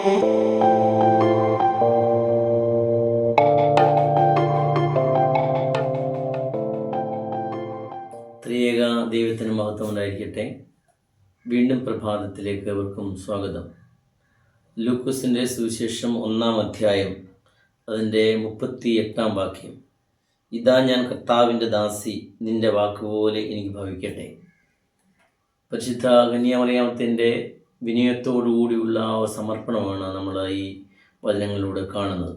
ത്രിയേക ദൈവത്തിന് മഹത്വം ഉണ്ടായിരിക്കട്ടെ. വീണ്ടും പ്രഭാതത്തിലേക്ക് അവർക്കും സ്വാഗതം. ലൂക്കോസിന്റെ സുവിശേഷം ഒന്നാം അധ്യായം അതിന്റെ മുപ്പത്തി എട്ടാം വാക്യം. ഇതാ ഞാൻ കർത്താവിന്റെ ദാസി നിന്റെ വാക്കുപോലെ എനിക്ക് ഭവിക്കട്ടെ. പരിശുദ്ധ കന്യാമലയാമത്തിന്റെ വിനയത്തോടുകൂടിയുള്ള ആ സമർപ്പണമാണ് നമ്മൾ ഈ വചനങ്ങളിലൂടെ കാണുന്നത്.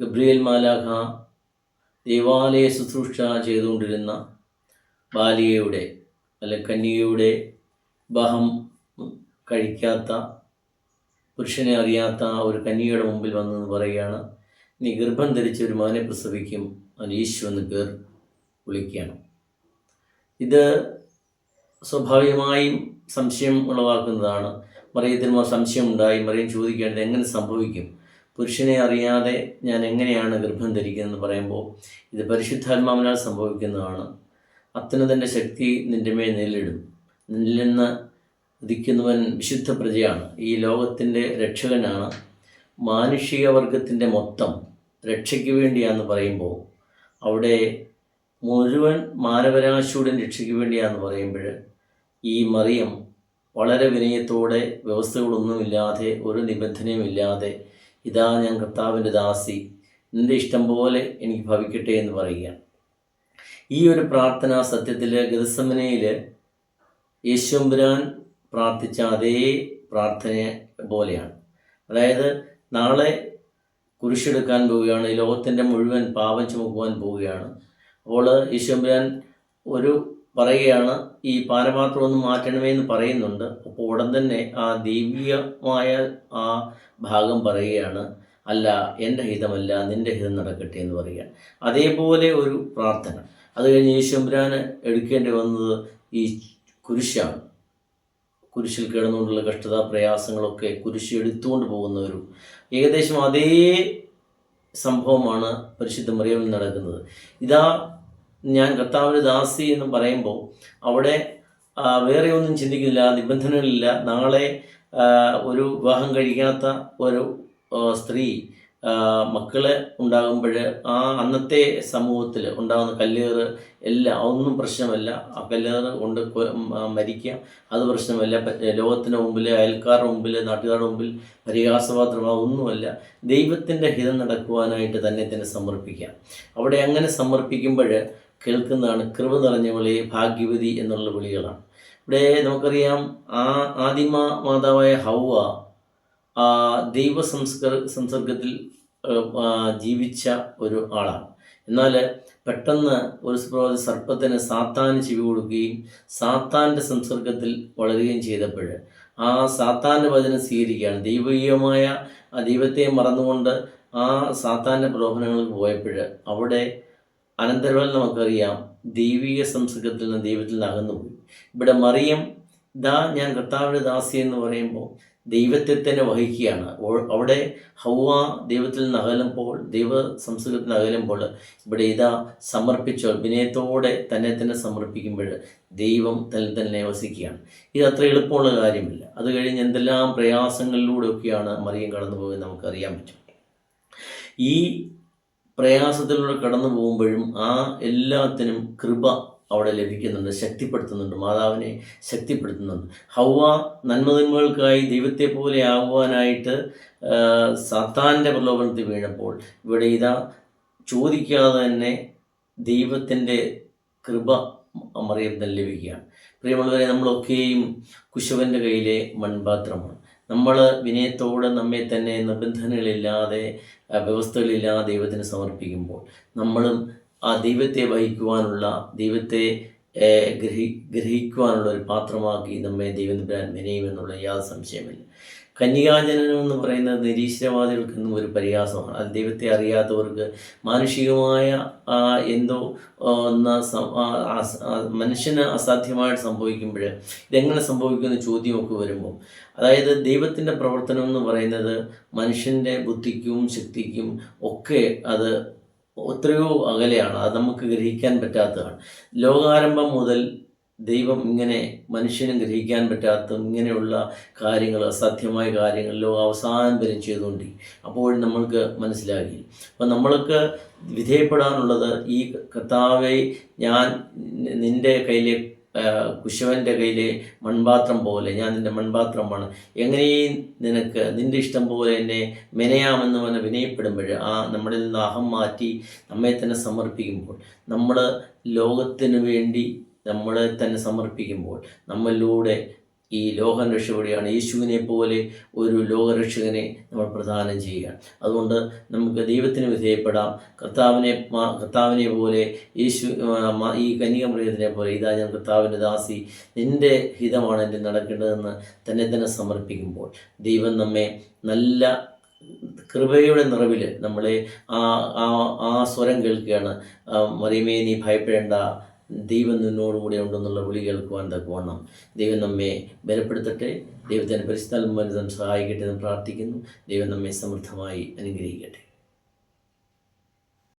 ഗബ്രിയേൽ മാലാഖ ദേവാലയ ശുശ്രൂഷ ചെയ്തുകൊണ്ടിരുന്ന ബാലികയുടെ അല്ലെ കന്യകയുടെ വിവാഹം കഴിക്കാത്ത പുരുഷനെ അറിയാത്ത ഒരു കന്യകയുടെ മുമ്പിൽ വന്നെന്ന് പറയുകയാണ്. നീ ഗർഭം ധരിച്ച ഒരു മകനെ പ്രസവിക്കും അവൻ യേശു എന്ന് പേർ വിളിക്കുകയാണ്. ഇത് സ്വാഭാവികമായും സംശയം ഉളവാക്കുന്നതാണ്. മറിയത്തിന് സംശയം ഉണ്ടായി മറിയം ചോദിക്കേണ്ടത് എങ്ങനെ സംഭവിക്കും? പുരുഷനെ അറിയാതെ ഞാൻ എങ്ങനെയാണ് ഗർഭം ധരിക്കുന്നതെന്ന് പറയുമ്പോൾ ഇത് പരിശുദ്ധാത്മാവിനാൽ സംഭവിക്കുന്നതാണ്. അത്യുന്നതന്റെ ശക്തി നിന്റെ മേൽ നേരിടും നിന്നിൽ നിന്ന് ഉദിക്കുന്നവൻ വിശുദ്ധ പ്രജയാണ്. ഈ ലോകത്തിന്റെ രക്ഷകനാണ് മാനുഷിക വർഗത്തിന്റെ മൊത്തം രക്ഷയ്ക്ക് വേണ്ടിയാന്ന് പറയുമ്പോൾ അവിടെ മുഴുവൻ മാനവരാശിയുടെ രക്ഷയ്ക്ക് വേണ്ടിയാന്ന് പറയുമ്പോൾ ഈ മറിയം വളരെ വിനയത്തോടെ വ്യവസ്ഥകളൊന്നുമില്ലാതെ ഒരു നിബന്ധനയുമില്ലാതെ ഇതാ ഞാൻ കർത്താവിന്റെ ദാസി നിന്റെ ഇഷ്ടം പോലെ എനിക്ക് ഭവിക്കട്ടെ എന്ന് പറയുകയാണ് ഈ ഒരു പ്രാർത്ഥന സത്യത്തിൽ ഗതസമനയിൽ യേശുമ്പുരാൻ പ്രാർത്ഥിച്ച അതേ പ്രാർത്ഥന പോലെയാണ്. അതായത് നാളെ കുരിശെടുക്കാൻ പോവുകയാണ് ലോകത്തിന്റെ മുഴുവൻ പാപം ചുമക്കുവാൻ പോവുകയാണ്. അപ്പോൾ യേശുമ്പുരാൻ ഒരു പറയുകയാണ് ഈ പാനപാത്രം ഒന്ന് മാറ്റണമേ എന്ന് പറയുന്നുണ്ട്. അപ്പോൾ ഉടൻ തന്നെ ആ ദൈവികമായ ആ ഭാഗം പറയുകയാണ് അല്ല എന്റെ ഹിതമല്ല നിന്റെ ഹിതം നടക്കട്ടെ എന്ന് പറയുകയാണ് അതേപോലെ ഒരു പ്രാർത്ഥന. അത് കഴിഞ്ഞ് യേശുമ്പുരാന് എടുക്കേണ്ടി വന്നത് ഈ കുരിശാണ്. കുരിശിൽ കിടന്നുകൊണ്ടുള്ള കഷ്ടത പ്രയാസങ്ങളൊക്കെ കുരിശി എടുത്തുകൊണ്ട് പോകുന്ന ഒരു ഏകദേശം അതേ സംഭവമാണ് പരിശുദ്ധ മറിയമിൽ നടക്കുന്നത്. ഇതാ ഞാൻ കർത്താവിന് ദാസി എന്ന് പറയുമ്പോൾ അവിടെ വേറെ ഒന്നും ചിന്തിക്കുന്നില്ല നിബന്ധനകളില്ല. നാളെ ഒരു വിവാഹം കഴിക്കാത്ത ഒരു സ്ത്രീ മക്കളെ ഉണ്ടാകുമ്പോൾ ആ അന്നത്തെ സമൂഹത്തിൽ ഉണ്ടാകുന്ന കല്ലേറ് എല്ലാം ഒന്നും പ്രശ്നമല്ല. ആ കല്ലേറ് കൊണ്ട് മരിക്കാം അത് പ്രശ്നമല്ല. ലോകത്തിന്റെ മുമ്പിൽ അയൽക്കാരുടെ മുമ്പിൽ നാട്ടുകാരുടെ മുമ്പിൽ പരിഹാസപാത്രമാകും ഒന്നുമല്ല. ദൈവത്തിന്റെ ഹിതം നടക്കുവാനായിട്ട് തന്നെ തന്നെ സമർപ്പിക്കാം അവിടെ അങ്ങനെ സമർപ്പിക്കുമ്പോൾ കേൾക്കുന്നതാണ് കൃപ നിറഞ്ഞ വിളി ഭാഗ്യവതി എന്നുള്ള വിളികളാണ്. ഇവിടെ നമുക്കറിയാം ആ ആദിമ മാതാവായ ഹൗവ ദൈവ സംസ്കർ സംസർഗത്തിൽ ജീവിച്ച ഒരു ആളാണ്. എന്നാൽ പെട്ടെന്ന് ഒരു സുപ്രഭാത സർപ്പത്തിന് സാത്താന് ചെവി കൊടുക്കുകയും സാത്താന്റെ സംസർഗത്തിൽ വളരുകയും ചെയ്തപ്പോൾ ആ സാത്താന്റെ വചനം സ്വീകരിക്കുകയാണ്. ദൈവീയമായ ദൈവത്തെ മറന്നുകൊണ്ട് ആ സാത്താന്റെ പ്രലോഭനങ്ങൾക്ക് പോയപ്പോൾ അവിടെ അനന്തരവൽ നമുക്കറിയാം ദൈവിക സംസ്കൃതത്തിൽ നിന്ന് ദൈവത്തിൽ നിന്ന് അകന്നുപോയി. ഇവിടെ മറിയം ദാ ഞാൻ കർത്താവിന്റെ ദാസി എന്ന് പറയുമ്പോൾ ദൈവത്തെ തന്നെ വഹിക്കുകയാണ് അവിടെ ഹൗവ ദൈവത്തിൽ നിന്ന് അകലുമ്പോൾ ദൈവ സംസ്കൃതത്തിൽ നിന്ന് അകലുമ്പോൾ ഇവിടെ ഇതാ സമർപ്പിച്ചോ വിനയത്തോടെ തന്നെ തന്നെ സമർപ്പിക്കുമ്പോൾ ദൈവം തന്നെ തന്നെ വസിക്കുകയാണ്. ഇത് അത്ര എളുപ്പമുള്ള കാര്യമില്ല. അത് കഴിഞ്ഞ് എന്തെല്ലാം പ്രയാസങ്ങളിലൂടെയൊക്കെയാണ് മറിയം കടന്നു പോകുന്നത് നമുക്കറിയാൻ പറ്റും. ഈ പ്രയാസത്തിലൂടെ കടന്നു പോകുമ്പോഴും ആ എല്ലാത്തിനും കൃപ അവിടെ ലഭിക്കുന്നുണ്ട് ശക്തിപ്പെടുത്തുന്നുണ്ട് മാതാവിനെ ശക്തിപ്പെടുത്തുന്നുണ്ട്. ഹൗവ നന്മതിന്മകൾക്കായി ദൈവത്തെ പോലെ ആകുവാനായിട്ട് സത്താന്റെ പ്രലോഭനത്തിൽ വീണപ്പോൾ ഇവിടെ ഇതാ ചോദിക്കാതെ തന്നെ ദൈവത്തിന്റെ കൃപ മറിയത്തിന് ലഭിക്കുകയാണ്. പ്രിയമുള്ളവരെ നമ്മളൊക്കെയും കുശവന്റെ കയ്യിലെ മൺപാത്രമാണ്. നമ്മൾ വിനയത്തോടെ നമ്മെ തന്നെ നിബന്ധനകളില്ലാതെ വ്യവസ്ഥകളില്ലാതെ ദൈവത്തിന് സമർപ്പിക്കുമ്പോൾ നമ്മളും ആ ദൈവത്തെ വഹിക്കുവാനുള്ള ദൈവത്തെ ഗ്രഹി ഗ്രഹിക്കുവാനുള്ള ഒരു പാത്രമാക്കി നമ്മെ ദൈവം വിനയുമെന്നുള്ള യാതൊരു സംശയമില്ല കന്യകാജനനം എന്ന് പറയുന്നത് നിരീശ്വരവാദികൾക്കെന്നും ഒരു പരിഹാസമാണ്. അത് ദൈവത്തെ അറിയാത്തവർക്ക് മാനുഷികമായ എന്തോ മനുഷ്യന് അസാധ്യമായിട്ട് സംഭവിക്കുമ്പോൾ ഇതെങ്ങനെ സംഭവിക്കുന്ന ചോദ്യമൊക്കെ വരുമ്പോൾ അതായത് ദൈവത്തിന്റെ പ്രവർത്തനം എന്ന് പറയുന്നത് മനുഷ്യന്റെ ബുദ്ധിക്കും ശക്തിക്കും ഒക്കെ അത് എത്രയോ അകലെയാണ്. അത് നമുക്ക് ഗ്രഹിക്കാൻ പറ്റാത്തതാണ്. ലോകാരംഭം മുതൽ ദൈവം ഇങ്ങനെ മനുഷ്യനും ഗ്രഹിക്കാൻ പറ്റാത്ത ഇങ്ങനെയുള്ള കാര്യങ്ങൾ അസാധ്യമായ കാര്യങ്ങളിലോ അവസാനം വരെ ചെയ്തുകൊണ്ട്. അപ്പോൾ നമ്മൾക്ക് മനസ്സിലാക്കി അപ്പം നമ്മൾക്ക് വിധേയപ്പെടാനുള്ളത് ഈ കർത്താവെ ഞാൻ നിന്റെ കയ്യിലെ കുശവന്റെ കയ്യിലെ മൺപാത്രം പോലെ ഞാൻ നിന്റെ മൺപാത്രമാണ്. എങ്ങനെയും നിനക്ക് നിന്റെ ഇഷ്ടം പോലെ എന്നെ മെനയാമെന്ന് പറഞ്ഞ് വിനയപ്പെടുമ്പോൾ ആ നമ്മളിൽ നിന്ന് അഹം മാറ്റി നമ്മെ തന്നെ സമർപ്പിക്കുമ്പോൾ നമ്മൾ ലോകത്തിന് വേണ്ടി നമ്മളെ തന്നെ സമർപ്പിക്കുമ്പോൾ നമ്മളിലൂടെ ഈ ലോക രക്ഷപ്പെടുകയാണ് യേശുവിനെ പോലെ ഒരു ലോകരക്ഷകനെ നമ്മൾ പ്രദാനം ചെയ്യുക. അതുകൊണ്ട് നമുക്ക് ദൈവത്തിന് വിധേയപ്പെടാം. കർത്താവിനെ കർത്താവിനെ പോലെ യേശു ഈ കന്യകമൃഗത്തിനെ പോലെ ഇതാ ഞാൻ കർത്താവിന്റെ ദാസി. നിന്റെ ഹിതമാണ് എന്റെ നടക്കേണ്ടതെന്ന് തന്നെ തന്നെ സമർപ്പിക്കുമ്പോൾ ദൈവം നമ്മെ നല്ല കൃപയുടെ നിറവിൽ നമ്മളെ ആ ആ സ്വരം കേൾക്കുകയാണ്. മറിയമേ നീ ഭയപ്പെടേണ്ട. ദൈവം നിന്നോടുകൂടെ ഉണ്ടെന്നുള്ള വിളി കേൾക്കുവാൻ തക്കവണ്ണം ദൈവം നമ്മെ ബലപ്പെടുത്തട്ടെ. ദൈവത്തിന്റെ പരിസ്ഥാനം സഹായിക്കട്ടെ എന്ന് പ്രാർത്ഥിക്കുന്നു. ദൈവം നമ്മെ സമൃദ്ധമായി അനുഗ്രഹിക്കട്ടെ.